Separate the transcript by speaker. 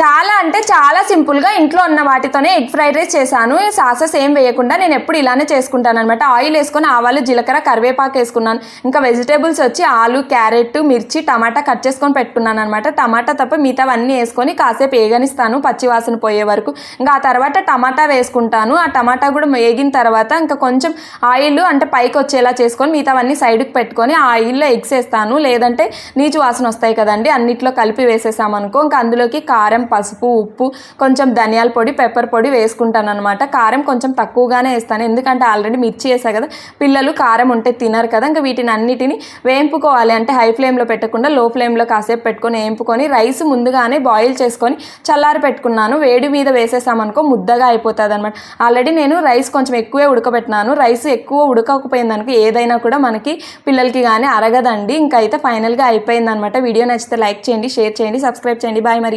Speaker 1: చాలా అంటే చాలా సింపుల్గా ఇంట్లో ఉన్న వాటితోనే ఎగ్ ఫ్రైడ్ రైస్ చేశాను. సాసెస్ ఏం వేయకుండా నేను ఎప్పుడు ఇలానే చేసుకుంటాను అనమాట ఆయిల్ వేసుకొని ఆవాలు జీలకర్ర కరివేపాకు వేసుకున్నాను. ఇంకా వెజిటేబుల్స్ వచ్చి ఆలు క్యారెట్ మిర్చి టమాటా కట్ చేసుకొని పెట్టుకున్నాను అనమాట టమాటా తప్ప మిగతావన్నీ వేసుకొని కాసేపు వేగనిస్తాను పచ్చివాసన పోయే వరకు. ఇంకా ఆ తర్వాత టమాటా వేసుకుంటాను. ఆ టమాటా కూడా వేగిన తర్వాత ఇంకా కొంచెం ఆయిల్ అంటే పైకి వచ్చేలా చేసుకొని మిగతావన్నీ సైడ్కి పెట్టుకొని ఆ ఆయిల్లో ఎగ్స్ వేస్తాను. లేదంటే నీచు వాసన వస్తాయి కదండి అన్నిట్లో కలిపి వేసేసామనుకో. ఇంకా అందులోకి కారం పసుపు ఉప్పు కొంచెం ధనియాల పొడి పెప్పర్ పొడి వేసుకుంటాను అనమాట కారం కొంచెం తక్కువగానే వేస్తాను. ఎందుకంటే ఆల్రెడీ మిర్చి వేసా కదా. పిల్లలు కారం ఉంటే తినరు కదా. ఇంకా వీటిని అన్నిటిని వేంపుకోవాలి. అంటే హై ఫ్లేమ్లో పెట్టకుండా లో ఫ్లేమ్లో కాసేపు పెట్టుకొని వేంపుకొని రైస్ ముందుగానే బాయిల్ చేసుకొని చల్లారి పెట్టుకున్నాను. వేడి మీద వేసేసామనుకో ముద్దగా అయిపోతుంది అనమాట ఆల్రెడీ నేను రైస్ కొంచెం ఎక్కువే ఉడకబెట్టినాను. రైస్ ఎక్కువ ఉడకకపోయింది అనుకో ఏదైనా కూడా మనకి పిల్లలకి కానీ అరగదండి. ఇంకా అయితే ఫైనల్గా అయిపోయింది అనమాట వీడియో నచ్చితే లైక్ చేయండి షేర్ చేయండి సబ్స్క్రైబ్ చేయండి. బాయ్ మరి.